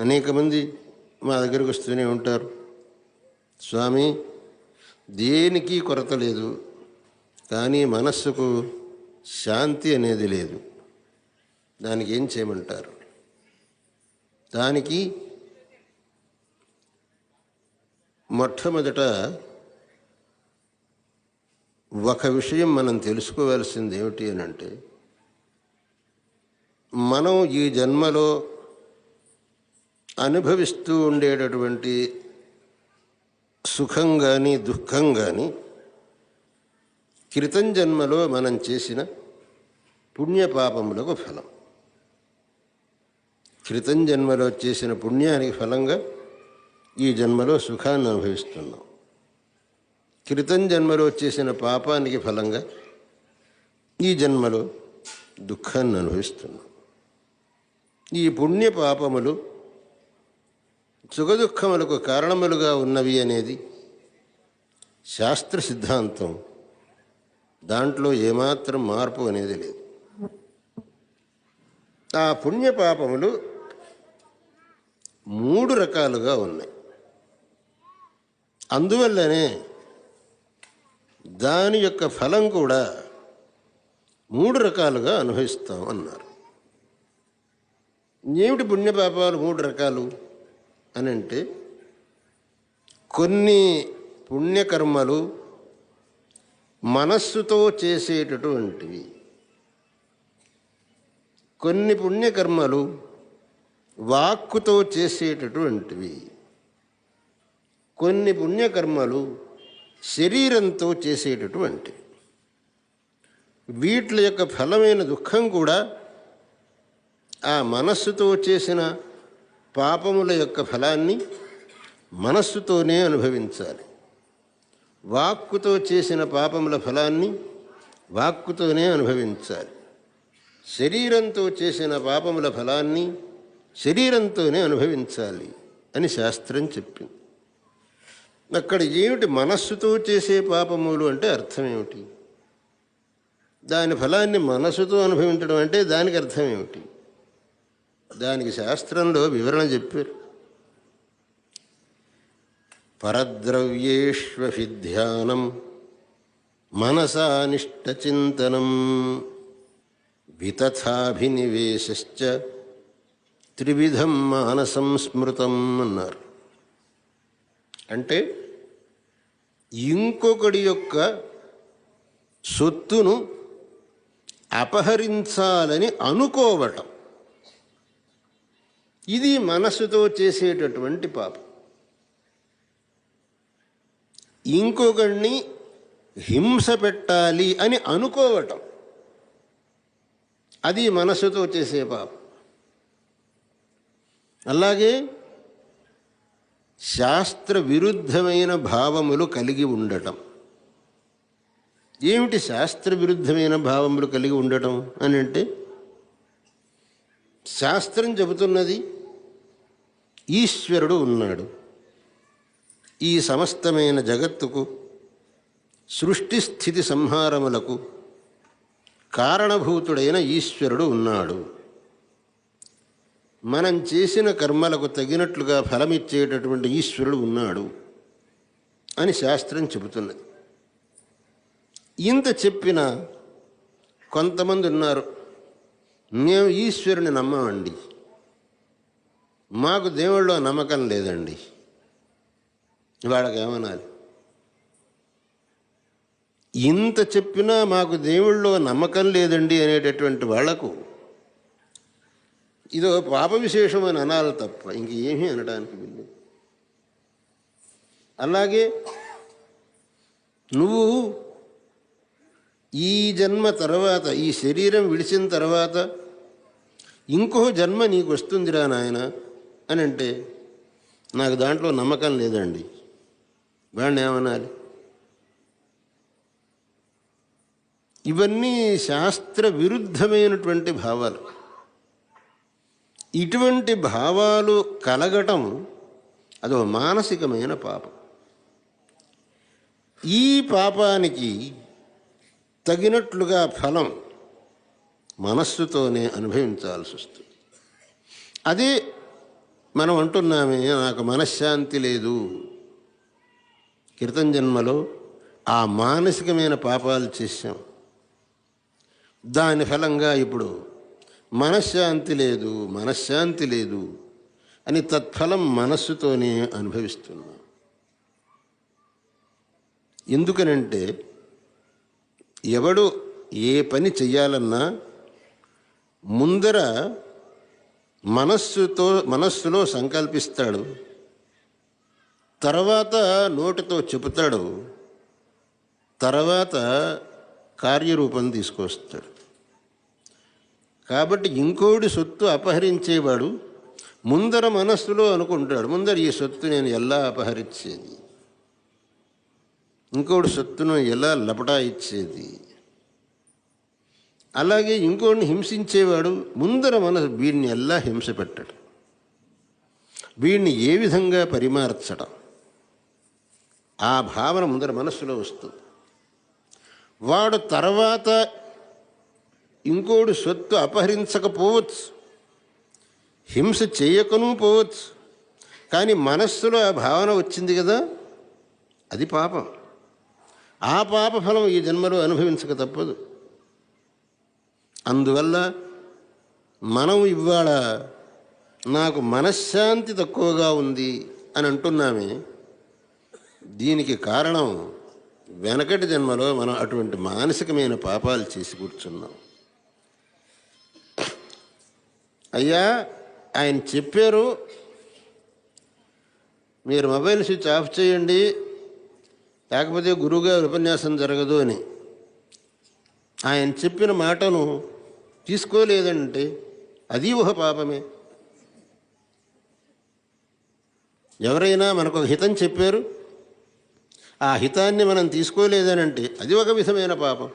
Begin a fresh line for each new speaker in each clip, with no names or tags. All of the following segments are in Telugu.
అనేక మంది మా దగ్గరకు వస్తూనే ఉంటారు. స్వామి దేనికి కొరత లేదు కానీ మనస్సుకు శాంతి అనేది లేదు. దానికి ఏం చేయమంటారు? దానికి మొట్టమొదట ఒక విషయం మనం తెలుసుకోవాల్సింది ఏమిటి అని అంటే మనం ఈ జన్మలో అనుభవిస్తూ ఉండేటటువంటి సుఖం కానీ దుఃఖం కానీ క్రితం జన్మలో మనం చేసిన పుణ్యపాపములకు ఫలం. క్రితం జన్మలో చేసిన పుణ్యానికి ఫలంగా ఈ జన్మలో సుఖాన్ని అనుభవిస్తున్నాం. క్రితం జన్మలో చేసిన పాపానికి ఫలంగా ఈ జన్మలో దుఃఖాన్ని అనుభవిస్తున్నాం. ఈ పుణ్య పాపములు సుఖదుఖములకు కారణములుగా ఉన్నవి అనేది శాస్త్ర సిద్ధాంతం. దాంట్లో ఏమాత్రం మార్పు అనేది లేదు. ఆ పుణ్యపాపములు మూడు రకాలుగా ఉన్నాయి. అందువల్లనే దాని యొక్క ఫలం కూడా మూడు రకాలుగా అనుభవిస్తాం అన్నారు. ఏమిటి పుణ్యపాపాలు మూడు రకాలు? అని అంటే కొన్ని పుణ్యకర్మలు మనస్సుతో చేసేటటువంటివి. కొన్ని పుణ్యకర్మలు వాక్కుతో చేసేటటువంటివి. కొన్ని పుణ్యకర్మలు శరీరంతో చేసేటటువంటివి. వీటి యొక్క ఫలమైన దుఃఖం కూడా ఆ మనస్సుతో చేసిన పాపముల యొక్క ఫలాన్ని మనస్సుతోనే అనుభవించాలి. వాక్కుతో చేసిన పాపముల ఫలాన్ని వాక్కుతోనే అనుభవించాలి. శరీరంతో చేసిన పాపముల ఫలాన్ని శరీరంతోనే అనుభవించాలి అని శాస్త్రం చెప్పింది. అక్కడ ఏమిటి మనస్సుతో చేసే పాపములు అంటే అర్థం ఏమిటి? దాని ఫలాన్ని మనస్సుతో అనుభవించడం అంటే దానికి అర్థం ఏమిటి? దానికి శాస్త్రంలో వివరణ చెప్పారు. పరద్రవ్యేష్వహి ధ్యానం మనసానిష్టచింతనం వితథాభినివేశ్చ త్రివిధం మానసం స్మృతం అన్నారు. అంటే ఇంకొకడి యొక్క సొత్తును అపహరించాలని అనుకోవటం. ఇది మనస్సుతో చేసేటటువంటి పాపం. ఇంకొకడిని హింస పెట్టాలి అని అనుకోవటం. అది మనస్సుతో చేసే పాపం. అలాగే శాస్త్ర విరుద్ధమైన భావములు కలిగి ఉండటం. ఏమిటి శాస్త్ర విరుద్ధమైన భావములు కలిగి ఉండటం అని అంటే శాస్త్రం చెబుతున్నది ఈశ్వరుడు ఉన్నాడు. ఈ సమస్తమైన జగత్తుకు సృష్టి స్థితి సంహారములకు కారణభూతుడైన ఈశ్వరుడు ఉన్నాడు. మనం చేసిన కర్మలకు తగినట్లుగా ఫలమిచ్చేటటువంటి ఈశ్వరుడు ఉన్నాడు అని శాస్త్రం చెబుతున్నది. ఇంత చెప్పిన కొంతమంది ఉన్నారు మేము ఈశ్వరుని నమ్మమండి. మాకు దేవుళ్ళో నమ్మకం లేదండి. వాళ్ళకి ఏమనాలి ఇంత చెప్పినా మాకు దేవుళ్ళో నమ్మకం లేదండి అనేటటువంటి వాళ్ళకు ఇదో పాప విశేషం అని అనాలి తప్ప ఇంక ఏమీ అనడానికి వీలు అలాగే నువ్వు ఈ జన్మ తర్వాత ఈ శరీరం విడిచిన తర్వాత ఇంకో జన్మ నీకు వస్తుందిరా నాయన. అని అంటే నాకు దాంట్లో నమ్మకం లేదండి. వాడిని ఏమనాలి? ఇవన్నీ శాస్త్ర విరుద్ధమైనటువంటి భావాలు. ఇటువంటి భావాలు కలగటం అదో మానసికమైన పాపం. ఈ పాపానికి తగినట్లుగా ఫలం మనస్సుతోనే అనుభవించాల్సి వస్తుంది. అదే మనం అంటున్నామే నాకు మనశ్శాంతి లేదు. క్రితం జన్మలో ఆ మానసికమైన పాపాలు చేశాం. దాని ఫలంగా ఇప్పుడు మనశ్శాంతి లేదు మనశ్శాంతి లేదు అని తత్ఫలం మనస్సుతోనే అనుభవిస్తున్నాం. ఎందుకనంటే ఎవడు ఏ పని చెయ్యాలన్నా ముందర మనస్సుతో మనస్సులో సంకల్పిస్తాడు. తర్వాత నోటితో చెబుతాడు. తర్వాత కార్యరూపం తీసుకొస్తాడు. కాబట్టి ఇంకోటి సొత్తు అపహరించేవాడు ముందర మనస్సులో అనుకుంటాడు. ముందర ఈ సొత్తు నేను ఎలా అపహరించేది? ఇంకోటి సొత్తును ఎలా లపటా ఇచ్చేది అలాగే ఇంకోడిని హింసించేవాడు ముందర మన వీడిని ఎలా హింస పెట్టడం. వీడిని ఏ విధంగా పరిమార్చడం? ఆ భావన ముందర మనస్సులో వస్తుంది. వాడు తర్వాత ఇంకోడు సొత్తు అపహరించకపోవచ్చు. హింస చేయకను పోవచ్చు. కానీ మనస్సులో ఆ భావన వచ్చింది కదా అది పాపం. ఆ పాప ఫలం ఈ జన్మలో అనుభవించక తప్పదు. అందువల్ల మనం ఇవాళ నాకు మనశ్శాంతి తక్కువగా ఉంది అని అంటున్నామే. దీనికి కారణం వెనకటి జన్మలో మనం అటువంటి మానసికమైన పాపాలు చేసి కూర్చున్నాం. అయ్యా ఆయన చెప్పారు మీరు మొబైల్ స్విచ్ ఆఫ్ చేయండి లేకపోతే గురువుగారి ఉపన్యాసం జరగదు అని. ఆయన చెప్పిన మాటను తీసుకోలేదంటే అది ఒక పాపమే. ఎవరైనా మనకు హితం చెప్పారు ఆ హితాన్ని మనం తీసుకోలేదనంటే అది ఒక విధమైన పాపం.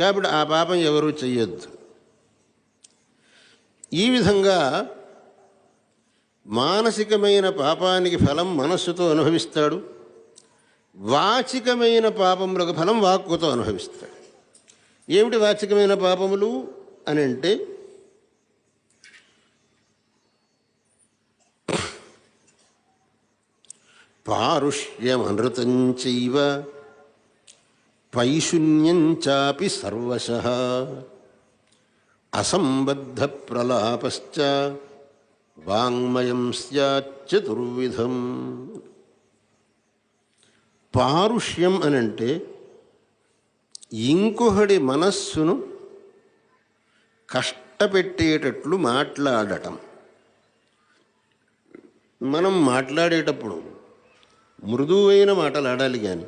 కాబట్టి ఆ పాపం ఎవరూ చెయ్యొద్దు. ఈ విధంగా మానసికమైన పాపానికి ఫలం మనస్సుతో అనుభవిస్తాడు వాచికమైన పాపములకు ఫలం వాక్కుతో అనుభవిస్తాడు. ఏమిటి వాచికమైన పాపములు అని అంటే పారుష్యమనృతం చైవ పైశూన్యం చాపి సర్వశ అసంబద్ధ ప్రలాపశ్చ వాంగ్మయం స్యాచతుర్విధం పారుష్యం అనంటే ఇంకొకడి మనస్సును కష్టపెట్టేటట్లు మాట్లాడటం. మనం మాట్లాడేటప్పుడు మృదువైన మాటలు ఆడాలి కానీ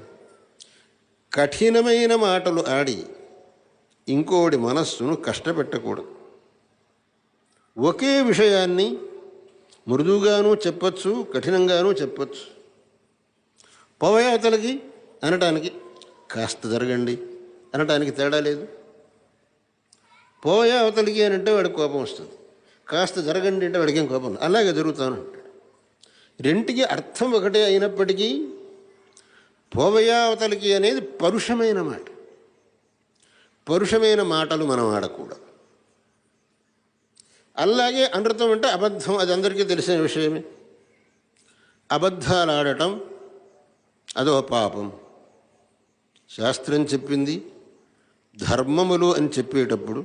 కఠినమైన మాటలు ఆడి ఇంకోడి మనస్సును కష్టపెట్టకూడదు. ఒకే విషయాన్ని మృదువుగాను చెప్పచ్చు కఠినంగానూ చెప్పచ్చు. పవయాతలకి అనటానికి కాస్త జరగండి. అనటానికి తేడా లేదు. పోయే అవతలికి అని అంటే వాడికి కోపం వస్తుంది. కాస్త జరగండి అంటే వాడికి ఏం కోపం అలాగే జరుగుతాను అంటాడు. రెంటికి అర్థం ఒకటే అయినప్పటికీ పోవయా అవతలికి అనేది పరుషమైన మాట. పరుషమైన మాటలు మనం ఆడకూడదు. అలాగే అనృతం అంటే అబద్ధం. అది అందరికీ తెలిసిన విషయమే. అబద్ధాలు ఆడటం అదో పాపం. శాస్త్రం చెప్పింది ధర్మములు అని చెప్పేటప్పుడు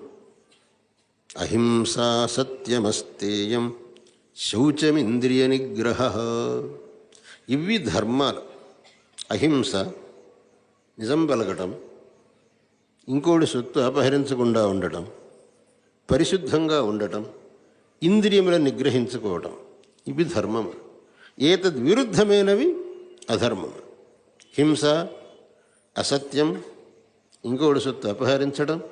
అహింస సత్యమస్తేయం శౌచమింద్రియ నిగ్రహ ఇవి ధర్మాలు. అహింస నిజం పలకటం ఇంకోటి సొత్తు అపహరించకుండా ఉండటం పరిశుద్ధంగా ఉండటం ఇంద్రియములను నిగ్రహించుకోవటం ఇవి ధర్మము. ఏతద్ విరుద్ధమైనవి అధర్మము. హింస అసత్యం ఇంకోటి సొత్తు అపహరించడం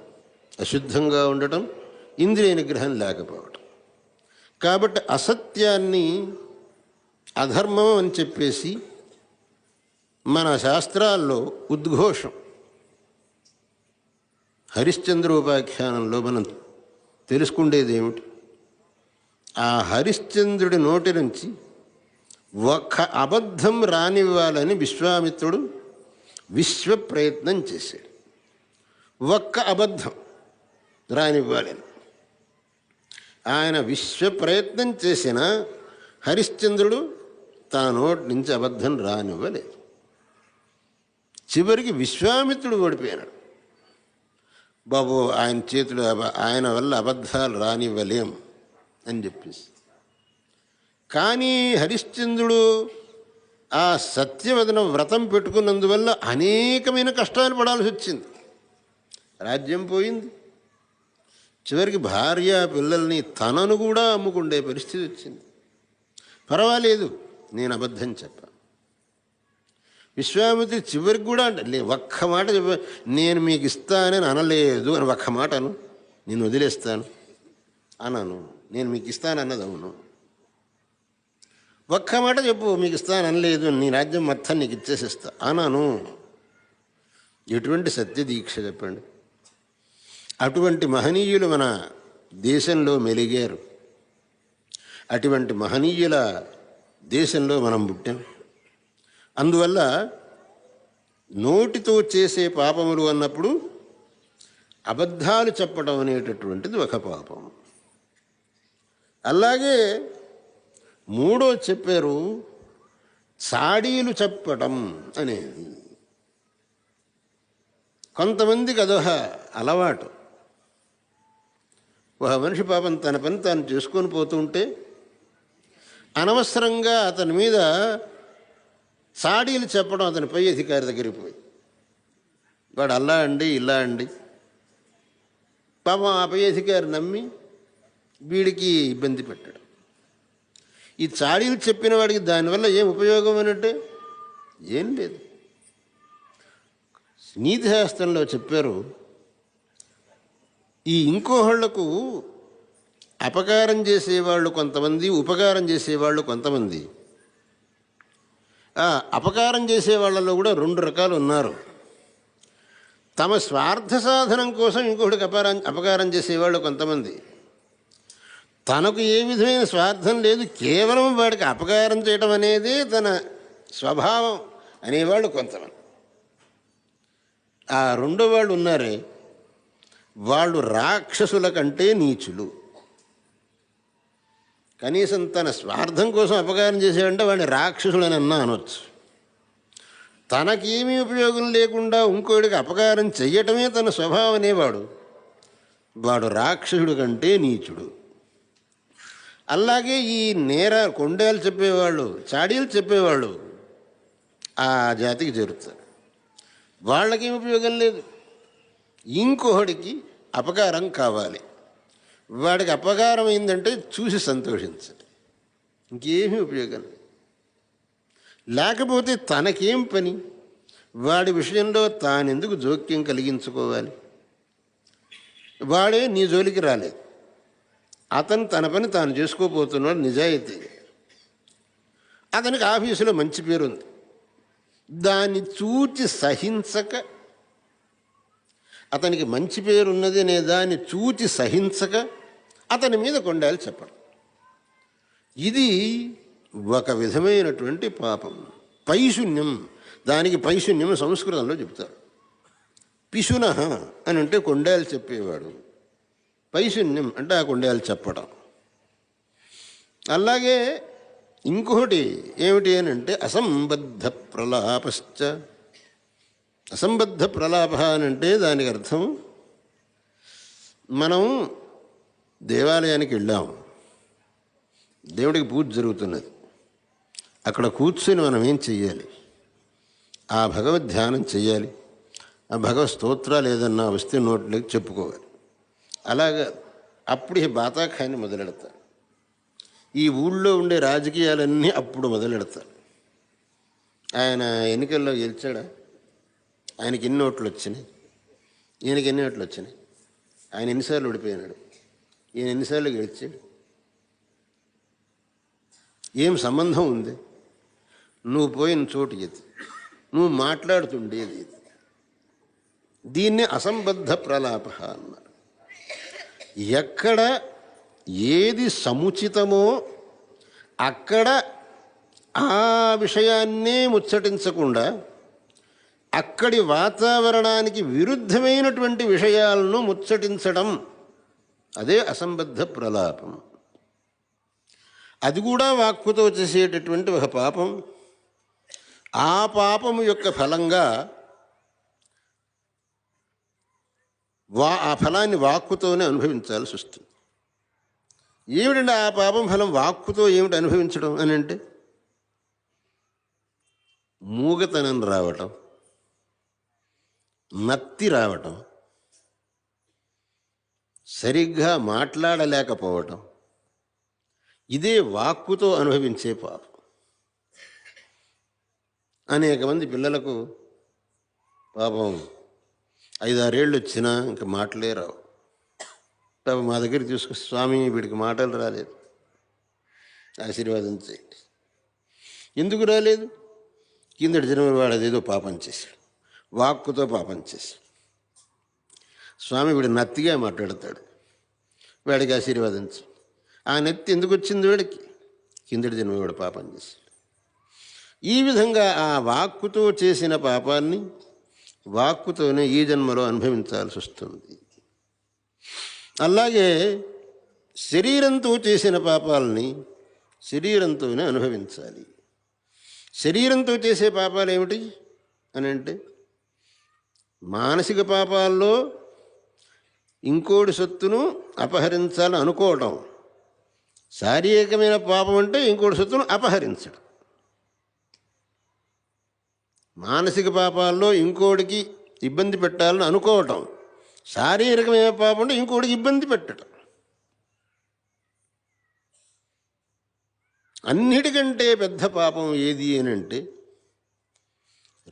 అశుద్ధంగా ఉండటం ఇంద్రియ నిగ్రహం లేకపోవటం. కాబట్టి అసత్యాన్ని అధర్మం అని చెప్పేసి మన శాస్త్రాల్లో ఉద్ఘోషం. హరిశ్చంద్రోపాఖ్యానంలో మనం తెలుసుకుండేది ఏమిటి? ఆ హరిశ్చంద్రుడి నోటి నుంచి ఒక్క అబద్ధం రానివ్వాలని విశ్వామిత్రుడు విశ్వ ప్రయత్నం చేశాడు. ఒక్క అబద్ధం రానివ్వాలని. ఆయన విశ్వ ప్రయత్నం చేసిన హరిశ్చంద్రుడు తా నోటి నుంచి అబద్ధం రానివ్వలేదు. చివరికి విశ్వామిత్రుడు ఓడిపోయినాడు. బాబు ఆయన చేతులు ఆయన వల్ల అబద్ధాలు రానివ్వలేం అని చెప్పేసి. కానీ హరిశ్చంద్రుడు ఆ సత్యవదన వ్రతం పెట్టుకున్నందువల్ల అనేకమైన కష్టాలు పడాల్సి వచ్చింది. రాజ్యం పోయింది. చివరికి భార్య పిల్లల్ని తనను కూడా అమ్ముకుండే పరిస్థితి వచ్చింది. పర్వాలేదు నేను అబద్ధం చెప్ప. విశ్వామిత్రి చివరికి కూడా అంటే ఒక్క మాట చెప్ప నేను మీకు ఇస్తానని అనలేదు అని ఒక్క మాట అను. నేను వదిలేస్తాను అనను. నేను మీకు ఇస్తాను అన్నది అవును. ఒక్క మాట చెప్పు మీకు ఇస్తాను అనలేదు నీ రాజ్యం మొత్తం నీకు ఇచ్చేసిస్తా. అనను. ఎటువంటి సత్య దీక్ష చెప్పండి. అటువంటి మహనీయులు మన దేశంలో మెలిగారు. అటువంటి మహనీయుల దేశంలో మనం పుట్టాం. అందువల్ల నోటితో చేసే పాపములు అన్నప్పుడు అబద్ధాలు చెప్పడం అనేటటువంటిది ఒక పాపం. అలాగే మూడో చెప్పారు చాడీలు చెప్పటం అనేది. కొంతమందికి అదొక అలవాటు. ఒక మనిషి పాపం తన పని తాను చేసుకొని పోతుంటే అనవసరంగా అతని మీద సాడీలు చెప్పడం అతని పై అధికారి దగ్గరికి పోయి వాడు అల్లా అండి ఇలా అండి. పాపం ఆ పై అధికారి నమ్మి వీడికి ఇబ్బంది పెట్టాడు. ఈ చాడీలు చెప్పిన వాడికి దానివల్ల ఏం ఉపయోగం అనంటే ఏం లేదు. నీతిశాస్త్రంలో చెప్పారు ఈ ఇంకోహళ్ళకు అపకారం చేసేవాళ్ళు కొంతమంది ఉపకారం చేసేవాళ్ళు కొంతమంది. అపకారం చేసే వాళ్ళలో కూడా రెండు రకాలు ఉన్నారు. తమ స్వార్థ సాధనం కోసం ఇంకొకటికి అపకారం అపకారం చేసేవాళ్ళు కొంతమంది. తనకు ఏ విధమైన స్వార్థం లేదు కేవలం వాడికి అపకారం చేయడం అనేది తన స్వభావం అనేవాళ్ళు కొంతమంది. ఆ రెండో వాళ్ళు ఉన్నారే వాళ్ళు రాక్షసుల కంటే నీచులు. కనీసం తన స్వార్థం కోసం అపకారం చేసేవంటే వాడిని రాక్షసులని అన్నా అనొచ్చు. తనకేమీ ఉపయోగం లేకుండా ఇంకోడికి అపకారం చెయ్యటమే తన స్వభావం అనేవాడు. వాడు రాక్షసుడు కంటే నీచుడు. అలాగే ఈ నేర కొండేలు చెప్పేవాళ్ళు చాడీలు చెప్పేవాళ్ళు ఆ జాతికి చేరుతారు. వాళ్ళకేం ఉపయోగం లేదు. ఇంకొకడికి అపకారం కావాలి. వాడికి అపకారం అయిందంటే చూసి సంతోషించాలి. ఇంకేమీ ఉపయోగం లేదు. లేకపోతే తనకేం పని? వాడి విషయంలో తానెందుకు జోక్యం కలిగించుకోవాలి? వాడే నీ జోలికి రాలేదు. అతను తన పని తాను చేసుకోబోతున్నాడు నిజాయితీ. అతనికి ఆఫీసులో మంచి పేరు ఉంది దాన్ని చూచి సహించక అతనికి మంచి పేరు ఉన్నది అనే దాన్ని చూచి సహించక అతని మీద కొండాలు చెప్పడం. ఇది ఒక విధమైనటువంటి పాపం. పైశూన్యం దానికి పైశూన్యం సంస్కృతంలో చెప్తారు పిశున అని అంటే కొండాలు చెప్పేవాడు. పైశూన్యం అంటే ఆ కొండాలు చెప్పడం. అలాగే ఇంకొకటి ఏమిటి అని అంటే అసంబద్ధ ప్రలాపశ్చ అసంబద్ధ ప్రలాప అని అంటే దానికి అర్థం మనం దేవాలయానికి వెళ్ళాం. దేవుడికి పూజ జరుగుతున్నది. అక్కడ కూర్చొని మనం ఏం చెయ్యాలి? ఆ భగవద్ ధ్యానం చెయ్యాలి. ఆ భగవత్ స్తోత్రాలు ఏదన్నా వస్తే నోట్లోకి చెప్పుకోవాలి. అలాగా అప్పుడు ఈ బాతాఖాన్ని మొదలెడతారు. ఈ ఊళ్ళో ఉండే రాజకీయాలన్నీ అప్పుడు మొదలెడతారు. ఆయన ఎన్నికల్లో గెలిచాడా? ఆయనకి ఎన్ని ఓట్లు వచ్చినాయి? ఈయనకి ఎన్ని ఓట్లు వచ్చినాయి? ఆయన ఎన్నిసార్లు ఓడిపోయినాడు? ఈయన ఎన్నిసార్లు గెలిచాడు? ఏం సంబంధం ఉంది? నువ్వు పోయిన చోటు ఇది. నువ్వు మాట్లాడుతుండేది ఇది. దీన్ని అసంబద్ధ ప్రలాప అన్నారు. ఎక్కడ ఏది సముచితమో అక్కడ ఆ విషయాన్నే ముచ్చటించకుండా అక్కడి వాతావరణానికి విరుద్ధమైనటువంటి విషయాలను ముచ్చటించడం అదే అసంబద్ధ ప్రలాపం. అది కూడా వాక్కుతో చేసేటటువంటి ఒక పాపం. ఆ పాపము యొక్క ఫలంగా వా ఆ ఫలాన్ని వాక్కుతోనే అనుభవించాల్సి వస్తుంది. ఏమిటంటే ఆ పాపం ఫలం వాక్కుతో ఏమిటి అనుభవించడం అని అంటే మూగతనం రావటం. నత్తి రావటం సరిగ్గా మాట్లాడలేకపోవటం ఇదే వాక్కుతో అనుభవించే పాపం. అనేక మంది పిల్లలకు పాపం ఐదారేళ్ళు వచ్చినా ఇంకా మాటలే రావు. పాపం మా దగ్గర తీసుకొస్తే స్వామి వీడికి మాటలు రాలేదు. ఆశీర్వాదం చేయండి. ఎందుకు రాలేదు? కిందటి జన్మ వాడు అదేదో పాపం చేశాడు. వాక్కుతో పాపం చేసి స్వామి వీడు నత్తిగా మాట్లాడతాడు. వాడికి ఆశీర్వాదించు. ఆ నెత్తి ఎందుకు వచ్చింది వాడికి? కిందటి జన్మ వీడు పాపం చేశాడు. ఈ విధంగా ఆ వాక్కుతో చేసిన పాపాన్ని వాక్కుతోనే ఈ జన్మలో అనుభవించాల్సి వస్తుంది. అలాగే శరీరంతో చేసిన పాపాలని శరీరంతోనే అనుభవించాలి. శరీరంతో చేసే పాపాలు ఏమిటి? అని అంటే మానసిక పాపాల్లో ఇంకోటి సొత్తును అపహరించాలని అనుకోవటం. శారీరకమైన పాపం అంటే ఇంకోటి సొత్తును అపహరించడం. మానసిక పాపాల్లో ఇంకోటికి ఇబ్బంది పెట్టాలని అనుకోవటం. శారీరకమైన పాపం అంటే ఇంకోటికి ఇబ్బంది పెట్టడం. అన్నిటికంటే పెద్ద పాపం ఏది అని అంటే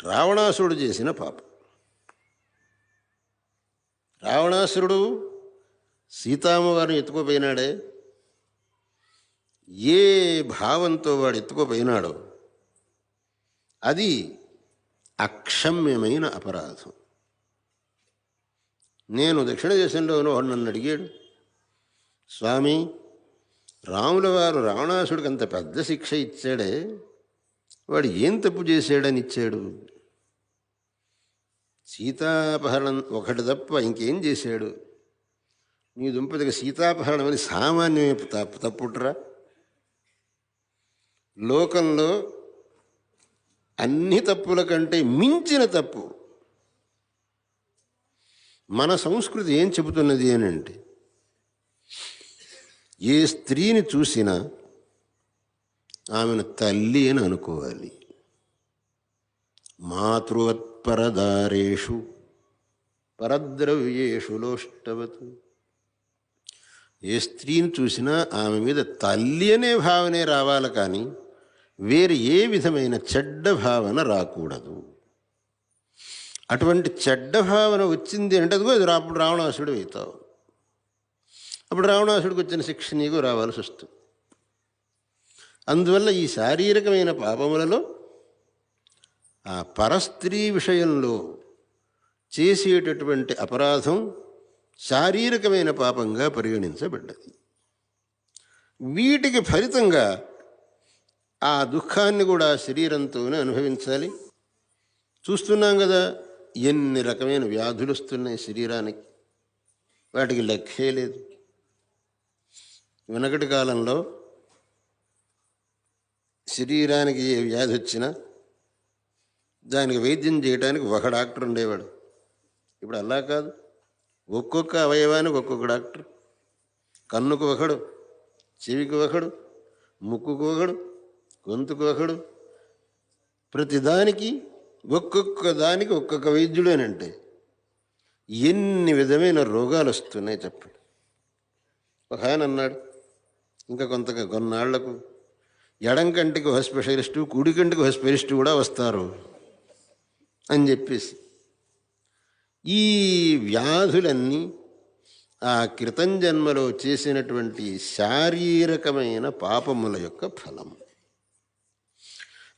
రావణాసుడు చేసిన పాపం. రావణాసురుడు సీతామ్మవారిని ఎత్తుకుపోయినాడే. ఏ భావంతో వాడు ఎత్తుకుపోయినాడో అది అక్షమ్యమైన అపరాధం. నేను దక్షిణ దేశంలో ఉన్నవాడు నన్ను అడిగాడు స్వామి రాముల వారు రావణాసుడికి అంత పెద్ద శిక్ష ఇచ్చాడే వాడు ఏం తప్పు చేశాడని ఇచ్చాడు? సీతాపహరణం ఒకటి తప్ప ఇంకేం చేశాడు? నీ దుంపతికి సీతాపహరణం అని సామాన్యమే తప్పు తప్పుట్రా? లోకంలో అన్ని తప్పుల కంటే మించిన తప్పు. మన సంస్కృతి ఏం చెబుతున్నది అని అంటే ఏ స్త్రీని చూసినా ఆమెను తల్లి అని అనుకోవాలి. మాతృవత్పరదారేషు పరద్రవ్యేషు లోష్టవత్. ఏ స్త్రీని చూసినా ఆమె మీద తల్లి అనే భావనే రావాలి కానీ వేరే ఏ విధమైన చెడ్డ భావన రాకూడదు. అటువంటి చెడ్డ భావన వచ్చింది అంటే అదిగో అప్పుడు రావణాసుడు అవుతావు. అప్పుడు రావణాసుడికి వచ్చిన శిక్ష నీకు రావాల్సి వస్తుంది. అందువల్ల ఈ శారీరకమైన పాపములలో ఆ పరస్త్రీ విషయంలో చేసేటటువంటి అపరాధం శారీరకమైన పాపంగా పరిగణించబడ్డది. వీటికి ఫలితంగా ఆ దుఃఖాన్ని కూడా శరీరంతోనే అనుభవించాలి. చూస్తున్నాం కదా ఎన్ని రకమైన వ్యాధులు వస్తున్నాయి శరీరానికి. వాటికి లెక్కే లేదు. వెనకటి కాలంలో శరీరానికి ఏ వ్యాధి వచ్చినా దానికి వైద్యం చేయడానికి ఒక డాక్టర్ ఉండేవాడు. ఇప్పుడు అలా కాదు. ఒక్కొక్క అవయవానికి ఒక్కొక్క డాక్టర్. కన్నుకు ఒకడు చెవికి ఒకడు ముక్కుకు ఒకడు గొంతుకు ఒకడు. ప్రతిదానికి ఒక్కొక్క దానికి ఒక్కొక్క వైద్యుడేనంటే ఎన్ని విధమైన రోగాలు వస్తున్నాయి చెప్పండి. ఒక ఆయన అన్నాడు ఇంకా కొంత కొన్నాళ్ళకు ఎడం కంటికి ఒక స్పెషలిస్టు కుడి కంటికి ఒక స్పెషలిస్టు కూడా వస్తారు. అని చెప్పేసి. ఈ వ్యాధులన్నీ ఆ క్రితం జన్మలో చేసినటువంటి శారీరకమైన పాపముల యొక్క ఫలం.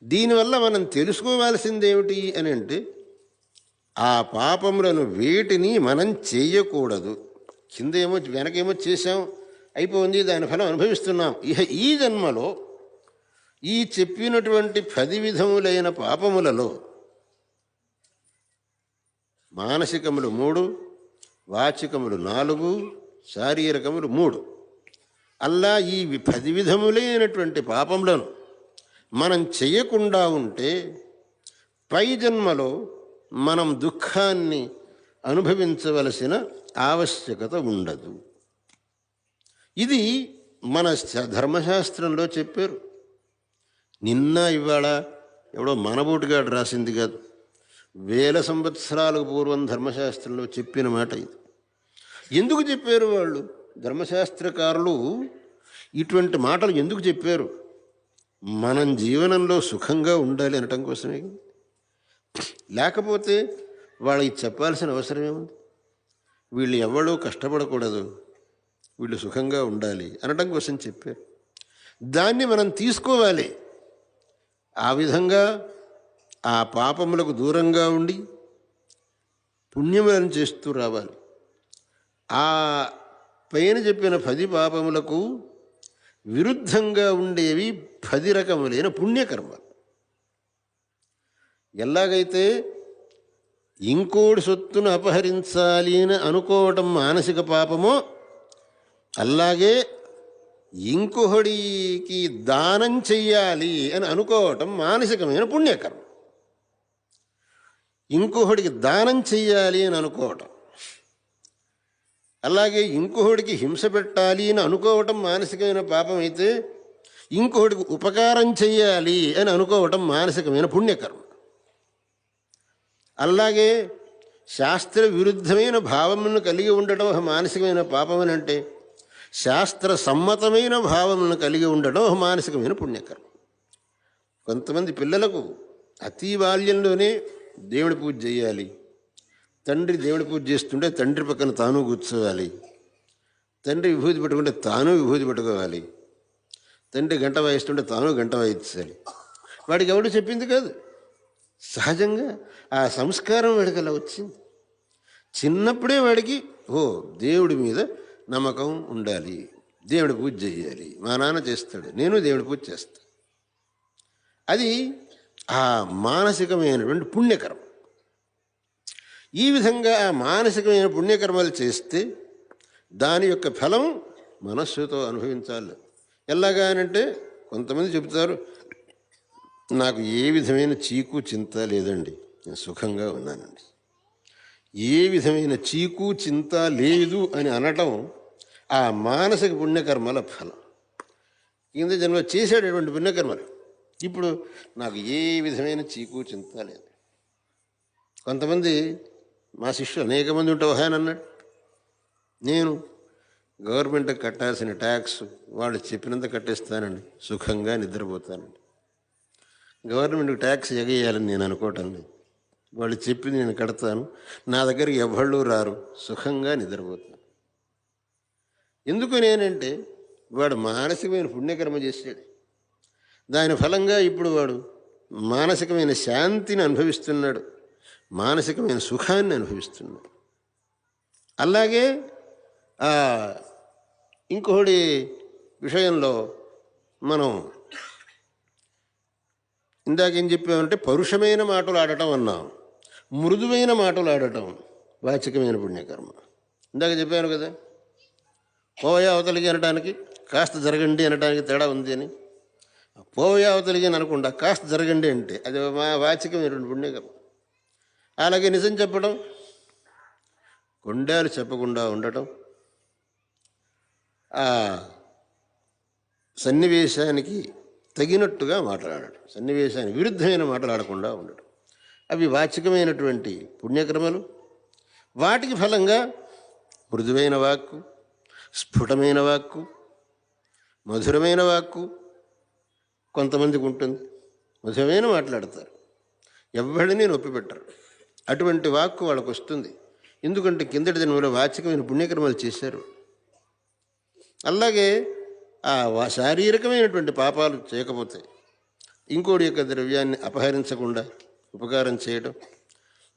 దీనివల్ల మనం తెలుసుకోవాల్సింది ఏమిటి అని అంటే ఆ పాపములను వేటిని మనం చేయకూడదు. కిందేమో వెనకేమో చేసాం అయిపోయింది దాని ఫలం అనుభవిస్తున్నాం. ఇహ ఈ జన్మలో ఈ చెప్పినటువంటి పది విధములైన పాపములలో మానసికములు మూడు వాచికములు నాలుగు శారీరకములు మూడు. అల్లా ఈ పది విధములైనటువంటి పాపములను మనం చేయకుండా ఉంటే పై జన్మలో మనం దుఃఖాన్ని అనుభవించవలసిన ఆవశ్యకత ఉండదు. ఇది మన ధర్మశాస్త్రంలో చెప్పారు. నిన్న ఇవాళ ఎవడో మనబోటుగాడు రాసింది కాదు. వేల సంవత్సరాలకు పూర్వం ధర్మశాస్త్రంలో చెప్పిన మాట ఇది. ఎందుకు చెప్పారు వాళ్ళు? ధర్మశాస్త్రకారులు ఇటువంటి మాటలు ఎందుకు చెప్పారు? మనం జీవనంలో సుఖంగా ఉండాలి అనటం కోసమే. లేకపోతే వాళ్ళకి చెప్పాల్సిన అవసరం ఏముంది? వీళ్ళు ఎవరో కష్టపడకూడదు. వీళ్ళు సుఖంగా ఉండాలి అనటం కోసం చెప్పారు. దాన్ని మనం తీసుకోవాలి. ఆ విధంగా ఆ పాపములకు దూరంగా ఉండి పుణ్యములను చేస్తూ రావాలి. ఆ పైన చెప్పిన పది పాపములకు విరుద్ధంగా ఉండేవి పది రకములైన పుణ్యకర్మలు. ఎలాగైతే ఇంకోటి సొత్తును అపహరించాలి అని అనుకోవటం మానసిక పాపమో అలాగే ఇంకొకడికి దానం చెయ్యాలి అని అనుకోవటం మానసికమైన పుణ్యకర్మ. ఇంకొకడికి దానం చెయ్యాలి అని అనుకోవటం. అలాగే ఇంకొకడికి హింస పెట్టాలి అని అనుకోవటం మానసికమైన పాపం అయితే ఇంకొకడికి ఉపకారం చెయ్యాలి అని అనుకోవటం మానసికమైన పుణ్యకర్మ. అలాగే శాస్త్ర విరుద్ధమైన భావములను కలిగి ఉండటం ఒక మానసికమైన పాపం అని అంటే శాస్త్ర సమ్మతమైన భావములను కలిగి ఉండడం ఒక మానసికమైన పుణ్యకర్మ. కొంతమంది పిల్లలకు అతి బాల్యంలోనే దేవుడి పూజ చేయాలి. తండ్రి దేవుడి పూజ చేస్తుంటే తండ్రి పక్కన తాను కూర్చోవాలి. తండ్రి విభూతి పెట్టుకుంటే తాను విభూతి పెట్టుకోవాలి. తండ్రి గంట వాయిస్తుంటే తాను గంట వాయించాలి వాడికి ఎవడు చెప్పింది కాదు. సహజంగా ఆ సంస్కారం వాడికి అలా వచ్చింది. చిన్నప్పుడే వాడికి ఓ దేవుడి మీద నమ్మకం ఉండాలి. దేవుడి పూజ చేయాలి. మా నాన్న చేస్తాడు. నేను దేవుడి పూజ చేస్తాను అది ఆ మానసికమైనటువంటి పుణ్యకర్మ. ఈ విధంగా ఆ మానసికమైన పుణ్యకర్మలు చేస్తే దాని యొక్క ఫలం మనస్సుతో అనుభవించాలి. ఎలాగానంటే కొంతమంది చెబుతారు నాకు ఏ విధమైన చీకు చింత లేదండి నేను సుఖంగా ఉన్నానండి. ఏ విధమైన చీకు చింత లేదు అని అనటం ఆ మానసిక పుణ్యకర్మల ఫలం. కింద జన్మ చేసేటటువంటి పుణ్యకర్మలు. ఇప్పుడు నాకు ఏ విధమైన చీకు చింత లేదు. కొంతమంది మా శిష్యులు అనేక మంది ఉంటే ఆయన అన్నాడు నేను గవర్నమెంట్కి కట్టాల్సిన ట్యాక్స్ వాళ్ళు చెప్పినంత కట్టేస్తానండి సుఖంగా నిద్రపోతానండి. గవర్నమెంట్కి ట్యాక్స్ ఎగేయాలని నేను అనుకోవటం లేదు. వాళ్ళు చెప్పింది నేను కడతాను నా దగ్గరికి ఎవళ్ళు రారు సుఖంగా నిద్రపోతాను. ఎందుకు నేనంటే వాడు మానసికమైన పుణ్యకర్మ చేశాడు. దాని ఫలంగా ఇప్పుడు వాడు మానసికమైన శాంతిని అనుభవిస్తున్నాడు. మానసికమైన సుఖాన్ని అనుభవిస్తున్నాడు. అలాగే ఇంకొకటి విషయంలో మనం ఇందాకేం చెప్పామంటే పరుషమైన మాటలు ఆడటం అన్నాం. మృదువైన మాటలు ఆడటం వాచికమైన పుణ్యకర్మ. ఇందాక చెప్పాను కదా పోవయ అవతలికి అనడానికి కాస్త జరగండి అనడానికి తేడా ఉంది అని. పోవయ అవతలికి అని అనకుండా కాస్త జరగండి అంటే. అది మా వాచకమైనటువంటి పుణ్యకం అలాగే నిజం చెప్పడం కొండాలు చెప్పకుండా ఉండటం ఆ సన్నివేశానికి తగినట్టుగా మాట్లాడటం సన్నివేశానికి విరుద్ధమైన మాట్లాడకుండా ఉండటం. అవి వాచికమైనటువంటి పుణ్యక్రమలు. వాటికి ఫలంగా మృదువైన వాక్కు స్ఫుటమైన వాక్కు మధురమైన వాక్కు కొంతమందికి ఉంటుంది. మధురమైన మాట్లాడతారు? ఎవరిని నొప్పి పెట్టరు. అటువంటి వాక్కు వాళ్ళకు వస్తుంది. ఎందుకంటే కిందటి దినంలో వాచికమైన పుణ్యకర్మలు చేశారు. అలాగే ఆ శారీరకమైనటువంటి పాపాలు చేయకపోతే ఇంకోటి యొక్క ద్రవ్యాన్ని అపహరించకుండా ఉపకారం చేయడం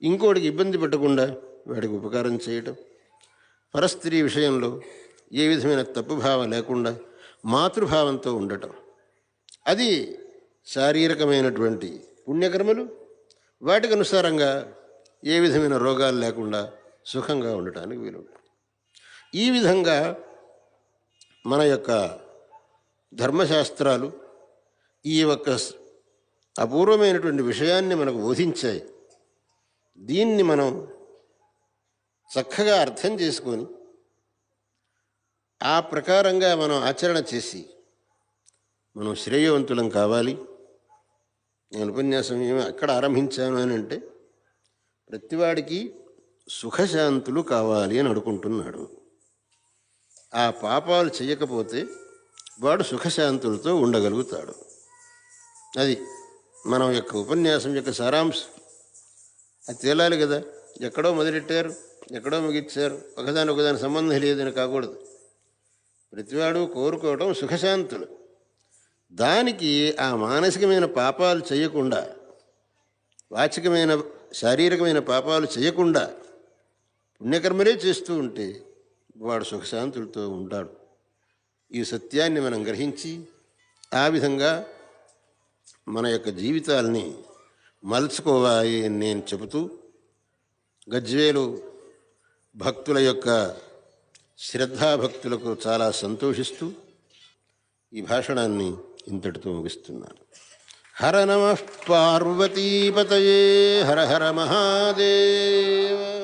ఇంకోటికి ఇబ్బంది పెట్టకుండా వాడికి ఉపకారం చేయడం పరస్త్రీ విషయంలో ఏ విధమైన తప్పుభావం లేకుండా మాతృభావంతో ఉండటం అది శారీరకమైనటువంటి పుణ్యకర్మలు. వాటికి అనుసారంగా ఏ విధమైన రోగాలు లేకుండా సుఖంగా ఉండటానికి వీలుంటుంది. ఈ విధంగా మన యొక్క ధర్మశాస్త్రాలు ఈ యొక్క అపూర్వమైనటువంటి విషయాన్ని మనకు బోధించాయి. దీన్ని మనం చక్కగా అర్థం చేసుకొని ఆ ప్రకారంగా మనం ఆచరణ చేసి మనం శ్రేయవంతులం కావాలి. నేను ఉపన్యాసం ఏమి అక్కడ ఆరంభించాను అని అంటే ప్రతివాడికి సుఖశాంతులు కావాలి అని అనుకుంటున్నాడు. ఆ పాపాలు చేయకపోతే వాడు సుఖశాంతులతో ఉండగలుగుతాడు. అది మనం యొక్క ఉపన్యాసం యొక్క సారాంశం. అది తేలాలి కదా. ఎక్కడో మొదలెట్టారు ఎక్కడో ముగిచ్చారు ఒకదాని ఒకదాని సంబంధం లేదని కాకూడదు. ప్రతివాడు కోరుకోవడం సుఖశాంతులు. దానికి ఆ మానసికమైన పాపాలు చేయకుండా వాచికమైన శారీరకమైన పాపాలు చేయకుండా పుణ్యకర్మలే చేస్తూ ఉంటే వాడు సుఖశాంతులతో ఉంటాడు. ఈ సత్యాన్ని మనం గ్రహించి ఆ విధంగా మన యొక్క జీవితాల్ని మలుచుకోవాలి అని నేను చెబుతూ గజ్వేలు భక్తుల యొక్క శ్రద్ధాభక్తులకు చాలా సంతోషిస్తూ ఈ భాషణాన్ని ఇంతటితో ముగిస్తున్నాను. హర నమ పార్వతీపతయే హర హర మహాదేవ.